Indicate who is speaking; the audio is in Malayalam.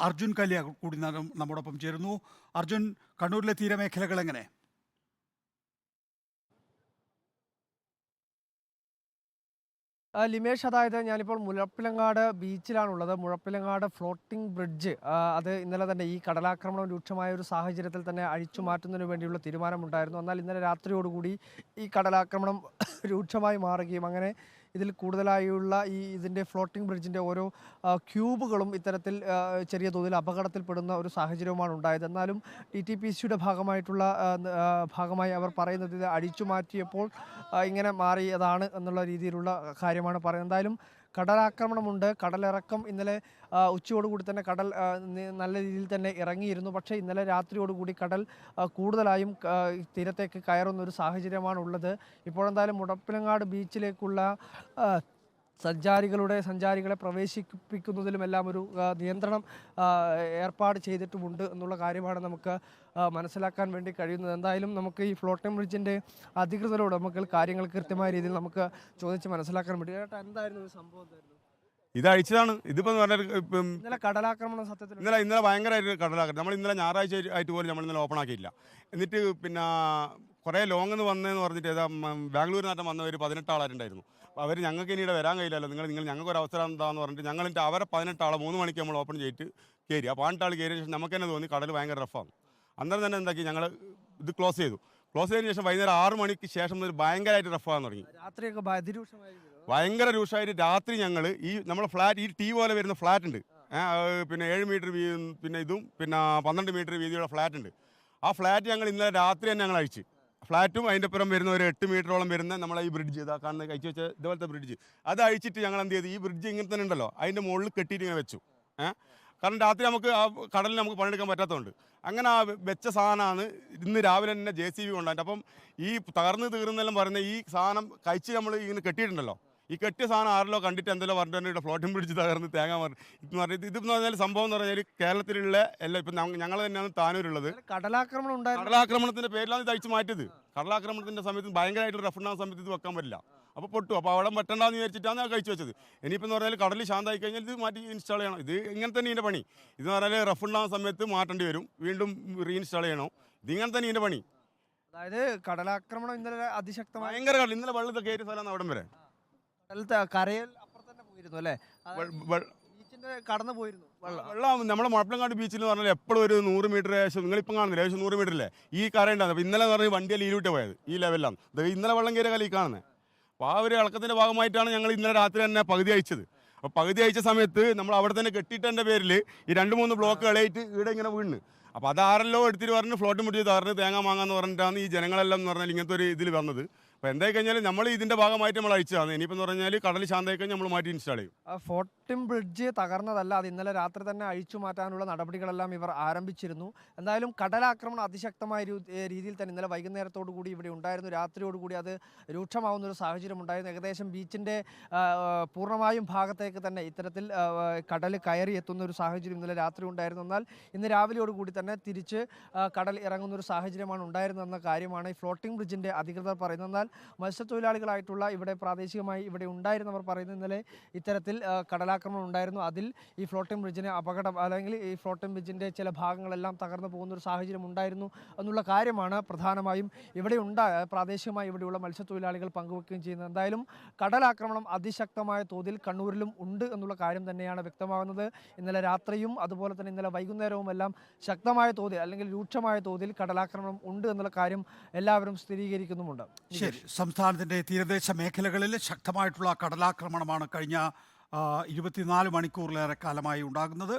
Speaker 1: അർജുൻ കല്യ കൂടി നമ്മോടൊപ്പം ചേരുന്നു. അർജുൻ കണ്ണൂരിലെ തീരമേഖലകൾ എങ്ങനെ?
Speaker 2: ലിമേഷ് അതായത് ഞാനിപ്പോൾ മുഴപ്പിലങ്ങാട് ബീച്ചിലാണുള്ളത്. മുഴപ്പിലങ്ങാട് ഫ്ലോട്ടിംഗ് ബ്രിഡ്ജ് അത് ഇന്നലെ തന്നെ ഈ കടലാക്രമണം രൂക്ഷമായ ഒരു സാഹചര്യത്തിൽ തന്നെ അഴിച്ചു മാറ്റുന്നതിന് വേണ്ടിയുള്ള തീരുമാനമുണ്ടായിരുന്നു. എന്നാൽ ഇന്നലെ രാത്രിയോടുകൂടി ഈ കടലാക്രമണം രൂക്ഷമായി മാറുകയും അങ്ങനെ ഇതിൽ കൂടുതലായുള്ള ഈ ഇതിന്റെ ഫ്ലോട്ടിംഗ് ബ്രിഡ്ജിന്റെ ഓരോ ക്യൂബുകളും ഇത്തരത്തിൽ ചെറിയ തോതിൽ അപകടത്തിൽപ്പെടുന്ന ഒരു സാഹചര്യവുമാണ് ഉണ്ടായത്. എന്നാലും ഡി ടി പി സിയുടെ ഭാഗമായിട്ടുള്ള ഭാഗമായി അവർ പറയുന്നത് ഇത് അടിച്ചു മാറ്റിയപ്പോൾ ഇങ്ങനെ മാറിയതാണ് എന്നുള്ള രീതിയിലുള്ള കാര്യമാണ് പറയുന്നത്. എന്തായാലും കടലാക്രമണമുണ്ട്. കടലിറക്കം ഇന്നലെ ഉച്ചയോടുകൂടി തന്നെ കടൽ നല്ല രീതിയിൽ തന്നെ ഇറങ്ങിയിരുന്നു. പക്ഷേ ഇന്നലെ രാത്രിയോടുകൂടി കടൽ കൂടുതലായും തീരത്തേക്ക് കയറുന്ന ഒരു സാഹചര്യമാണ് ഉള്ളത് ഇപ്പോഴെന്തായാലും മുടപ്പിലങ്ങാട് ബീച്ചിലേക്കുള്ള സഞ്ചാരികളുടെ സഞ്ചാരികളെ പ്രവേശിപ്പിക്കുന്നതിലും എല്ലാം ഒരു നിയന്ത്രണം ഏർപ്പാട് ചെയ്തിട്ടുമുണ്ട് എന്നുള്ള കാര്യമാണ് നമുക്ക് മനസ്സിലാക്കാൻ വേണ്ടി കഴിയുന്നത്. എന്തായാലും നമുക്ക് ഈ ഫ്ലോട്ടിംഗ് ബ്രിഡ്ജിന്റെ അധികൃതരോട് നമുക്ക് കാര്യങ്ങൾ കൃത്യമായ രീതിയിൽ നമുക്ക് ചോദിച്ച് മനസ്സിലാക്കാൻ വേണ്ടി. ചേട്ടാ എന്തായിരുന്നു ഒരു സംഭവം എന്തായിരുന്നു?
Speaker 3: ഇത് അഴിച്ചതാണ്. ഇതിപ്പോ
Speaker 2: ഇന്നലെ കടലാക്രമണം സത്യത്തിൽ
Speaker 3: ഇന്നലെ ഇന്നലെ ഭയങ്കരമായിട്ട് കടലാക്രമണം. നമ്മൾ ഇന്നലെ ഞായറാഴ്ച ആയിട്ട് പോലും നമ്മൾ ഇന്നലെ ഓപ്പൺ ആക്കിയില്ല എന്നിട്ട് പിന്നെ കുറേ ലോങ് എന്ന് വന്നതെന്ന് പറഞ്ഞിട്ട് ഏതാ ബാംഗ്ലൂരിൽ നിന്നാട്ടം വന്നവർ പതിനെട്ട് ആളായിട്ടുണ്ടായിരുന്നു അപ്പോൾ അവർ ഞങ്ങൾക്ക് ഇനിയിടെ വരാൻ കഴിയില്ലല്ലോ. നിങ്ങൾ നിങ്ങൾ ഞങ്ങൾക്ക് ഒരു അവസരം എന്താന്ന് പറഞ്ഞിട്ട് ഞങ്ങൾ എന്നിട്ട് അവരെ പതിനെട്ട് ആളെ മൂന്ന് മണിക്ക് നമ്മൾ ഓപ്പൺ ചെയ്തിട്ട് കയറി ആ പതിനെട്ട് ആൾ കയറിയ ശേഷം നമുക്ക് തന്നെ തോന്നി കടൽ ഭയങ്കര റഫാണ് അന്നേരം തന്നെ എന്താക്കി ഞങ്ങൾ ഇത് ക്ലോസ് ചെയ്തു. ക്ലോസ് ചെയ്തതിന് ശേഷം വൈകുന്നേരം ആറ് മണിക്ക് ശേഷം മുതൽ ഭയങ്കരമായിട്ട് റഫാകാൻ തുടങ്ങി.
Speaker 2: രാത്രിയൊക്കെ
Speaker 3: ഭയങ്കര രൂക്ഷമായിട്ട് രാത്രി ഞങ്ങൾ ഈ നമ്മൾ ഫ്ലാറ്റ് ഈ ടീ പോലെ വരുന്ന ഫ്ലാറ്റ് ഉണ്ട് പിന്നെ ഏഴ് മീറ്റർ വീ പിന്നെ ഇതും പിന്നെ പന്ത്രണ്ട് മീറ്റർ വീതിയുള്ള ഫ്ലാറ്റ് ഉണ്ട് ആ ഫ്ലാറ്റ് ഞങ്ങൾ ഇന്നലെ രാത്രി തന്നെ ഞങ്ങൾ അഴിച്ച്. ഫ്ലാറ്റും അതിന്റെ പുറം വരുന്ന ഒരു എട്ട് മീറ്ററോളം വരുന്ന നമ്മളെ ഈ ബ്രിഡ്ജ് ഇതാ കാണുന്ന കഴിച്ചു വെച്ച ഇതുപോലത്തെ ബ്രിഡ്ജ് അത് അഴിച്ചിട്ട് ഞങ്ങൾ എന്ത് ചെയ്തു? ഈ ബ്രിഡ്ജ് ഇങ്ങനെ തന്നെ ഉണ്ടല്ലോ. അതിന്റെ മുകളിൽ കെട്ടിയിട്ട് ഇങ്ങനെ വെച്ചു. കാരണം രാത്രി നമുക്ക് ആ കടലിൽ നമുക്ക് പണിയെടുക്കാൻ പറ്റാത്തതുകൊണ്ട്. അങ്ങനെ ആ വെച്ച സാധനമാണ് ഇന്ന് രാവിലെ തന്നെ ജെ സി ബി കൊണ്ടായിട്ട് അപ്പം ഈ തകർന്ന് തീർന്നെല്ലാം പറയുന്ന ഈ സാധനം കഴിച്ച് നമ്മൾ ഇങ്ങനെ കെട്ടിയിട്ടുണ്ടല്ലോ. ഈ കെട്ടിയ സാധനം ആരല്ലോ കണ്ടിട്ട് എന്തെല്ലോ പറഞ്ഞിട്ട് ഫ്ലോട്ടിംഗ് പിടിച്ച് തകർന്ന് തേങ്ങ ഇതെന്ന് ഇത് ഇതെന്ന് പറഞ്ഞാൽ സംഭവം എന്ന് പറഞ്ഞാൽ കേരളത്തിലുള്ള എല്ലാം ഇപ്പം ഞങ്ങൾ തന്നെയാണ് താനൂരുള്ളത്.
Speaker 2: കടലാക്രമണം ഉണ്ടായി
Speaker 3: കടലാക്രമണത്തിന്റെ പേരിലാണ് ഇത് അഴിച്ചു മാറ്റിയത്. കടലാക്രമണത്തിന്റെ സമയത്ത് ഭയങ്കരമായിട്ട് റഫ് ഉണ്ടാകുന്ന സമയത്ത് ഇത് വെക്കാൻ പറ്റില്ല. അപ്പോൾ പൊട്ടു. അപ്പോൾ അവിടെ പറ്റണ്ടെന്ന് വിചാരിച്ചിട്ടാണ് ഞാൻ കഴിച്ചു വെച്ചത്. ഇനിയിപ്പോൾ എന്ന് പറഞ്ഞാൽ കടലിൽ ശാന്തമായി കഴിഞ്ഞാൽ ഇത് മാറ്റി ഇൻസ്റ്റാൾ ചെയ്യണം. ഇത് ഇങ്ങനെ തന്നെ ഇതിന്റെ പണി. ഇതെന്ന് പറഞ്ഞാൽ റഫ് ഉണ്ടാകുന്ന സമയത്ത് മാറ്റേണ്ടി വരും. വീണ്ടും റീഇൻസ്റ്റാൾ ചെയ്യണം. ഇത് ഇങ്ങനെ തന്നെ ഇതിന്റെ പണി.
Speaker 2: അതായത് കടലാക്രമണം ഇന്നലെ അതിശക്തമായ
Speaker 3: ഭയങ്കര കടൽ ഇന്നലെ വെള്ളത്തിൽ കയറിയ സ്ഥലമാണ് അവിടം വരെ.
Speaker 2: കരയിൽ അപ്പുറത്ത് തന്നെ പോയിരുന്നു അല്ലേ? ബീച്ചിന്റെ കടന്നു പോയിരുന്നു. വെള്ളം
Speaker 3: നമ്മുടെ മുഴപ്പിലങ്ങാട് ബീച്ചിൽ എന്ന് പറഞ്ഞാൽ എപ്പോഴും ഒരു നൂറ് മീറ്റർ ഏകദേശം നിങ്ങളിപ്പം കാണുന്നില്ല? ഏകദേശം നൂറ് മീറ്റർ അല്ലേ ഈ കരയുണ്ടാകും അപ്പോൾ ഇന്നലെ എന്ന് പറഞ്ഞാൽ വണ്ടിയിൽ ഈലൂട്ട് പോയത് ഈ ലെവലാണ് ഇത് ഇന്നലെ വെള്ളം കയറിയ കാലം ഈ കാണുന്നത് അപ്പോൾ ആ ഒരു ഇളക്കത്തിന്റെ ഭാഗമായിട്ടാണ് ഞങ്ങൾ ഇന്നലെ രാത്രി തന്നെ പകുതി അയച്ചത് അപ്പോൾ പകുതി അയച്ച സമയത്ത് നമ്മൾ അവിടെ തന്നെ കെട്ടിയിട്ടതിന്റെ പേരിൽ ഈ രണ്ട് മൂന്ന് ബ്ലോക്ക് കളയിട്ട് ഇവിടെ ഇങ്ങനെ വീണ്. അപ്പോൾ അതാരല്ലോ എടുത്തിട്ട് പറഞ്ഞ് ഫ്ലോട്ട് മുട്ടി തറഞ്ഞ് തേങ്ങ മാങ്ങാന്ന് പറഞ്ഞിട്ടാണ് ഈ ജനങ്ങളെല്ലാം എന്ന് പറഞ്ഞാൽ ഇങ്ങനത്തെ ഒരു ഇതിൽ വന്നത്. അപ്പോൾ എന്തായി കഴിഞ്ഞാൽ നമ്മൾ ഇതിന്റെ ഭാഗമായിട്ട് നമ്മൾ അയച്ചതാണ് ഇനിയിപ്പോൾ എന്ന് പറഞ്ഞാൽ കടൽ ശാന്തമായി കഴിഞ്ഞാൽ നമ്മൾ മാറ്റി ഇൻസ്റ്റാൾ ചെയ്യും.
Speaker 2: ആ ഫോർട്ടിൻ ബ്രിഡ്ജ് തകർന്നതല്ല അത് ഇന്നലെ രാത്രി തന്നെ അഴിച്ചു മാറ്റാനുള്ള നടപടികളെല്ലാം ഇവർ ആരംഭിച്ചിരുന്നു. എന്തായാലും കടലാക്രമണം അതിശക്തമായ രീതിയിൽ തന്നെ ഇന്നലെ വൈകുന്നേരത്തോടു കൂടി ഇവിടെ ഉണ്ടായിരുന്നു. രാത്രിയോടുകൂടി അത് രൂക്ഷമാവുന്ന ഒരു സാഹചര്യം ഉണ്ടായിരുന്നു. ഏകദേശം ബീച്ചിന്റെ പൂർണമായും ഭാഗത്തേക്ക് തന്നെ ഇത്തരത്തിൽ കടൽ കയറി എത്തുന്ന ഒരു സാഹചര്യം ഇന്നലെ രാത്രി ഉണ്ടായിരുന്നു. എന്നാൽ ഇന്ന് രാവിലെയോടുകൂടി തന്നെ തിരിച്ച് കടൽ ഇറങ്ങുന്ന ഒരു സാഹചര്യമാണ് ഉണ്ടായിരുന്നതെന്ന കാര്യമാണ് ഈ ഫ്ലോട്ടിംഗ് ബ്രിഡ്ജിന്റെ അധികൃതർ പറയുന്നത്. എന്നാൽ മത്സ്യത്തൊഴിലാളികളായിട്ടുള്ള ഇവിടെ പ്രാദേശികമായി ഇവിടെ ഉണ്ടായിരുന്നവർ പറയുന്നത് ഇന്നലെ ഇത്തരത്തിൽ കടലാക്രമണം ഉണ്ടായിരുന്നു. അതിൽ ഈ ഫ്ലോട്ടിംഗ് ബ്രിഡ്ജിന് അപകടം അല്ലെങ്കിൽ ഈ ഫ്ലോട്ടിംഗ് ബ്രിഡ്ജിന്റെ ചില ഭാഗങ്ങളെല്ലാം തകർന്നു പോകുന്ന ഒരു സാഹചര്യം ഉണ്ടായിരുന്നു എന്നുള്ള കാര്യമാണ് പ്രധാനമായും ഇവിടെ ഉണ്ടായ പ്രാദേശികമായി ഇവിടെയുള്ള മത്സ്യത്തൊഴിലാളികൾ പങ്കുവെക്കുകയും ചെയ്യുന്നത്. എന്തായാലും കടലാക്രമണം അതിശക്തമായ തോതിൽ കണ്ണൂരിലും ഉണ്ട് എന്നുള്ള കാര്യം തന്നെയാണ് വ്യക്തമാകുന്നത്. ഇന്നലെ രാത്രിയും അതുപോലെ തന്നെ ഇന്നലെ വൈകുന്നേരവും എല്ലാം ശക്തമായ തോതിൽ അല്ലെങ്കിൽ രൂക്ഷമായ തോതിൽ കടലാക്രമണം ഉണ്ട് എന്നുള്ള കാര്യം എല്ലാവരും സ്ഥിരീകരിക്കുന്നുമുണ്ട്.
Speaker 1: ശരി. സംസ്ഥാനത്തിന്റെ തീരദേശ മേഖലകളിൽ ശക്തമായിട്ടുള്ള കടലാക്രമണമാണ് കഴിഞ്ഞ ഇരുപത്തിനാല് മണിക്കൂറിലേറെ കാലമായി ഉണ്ടാകുന്നത്.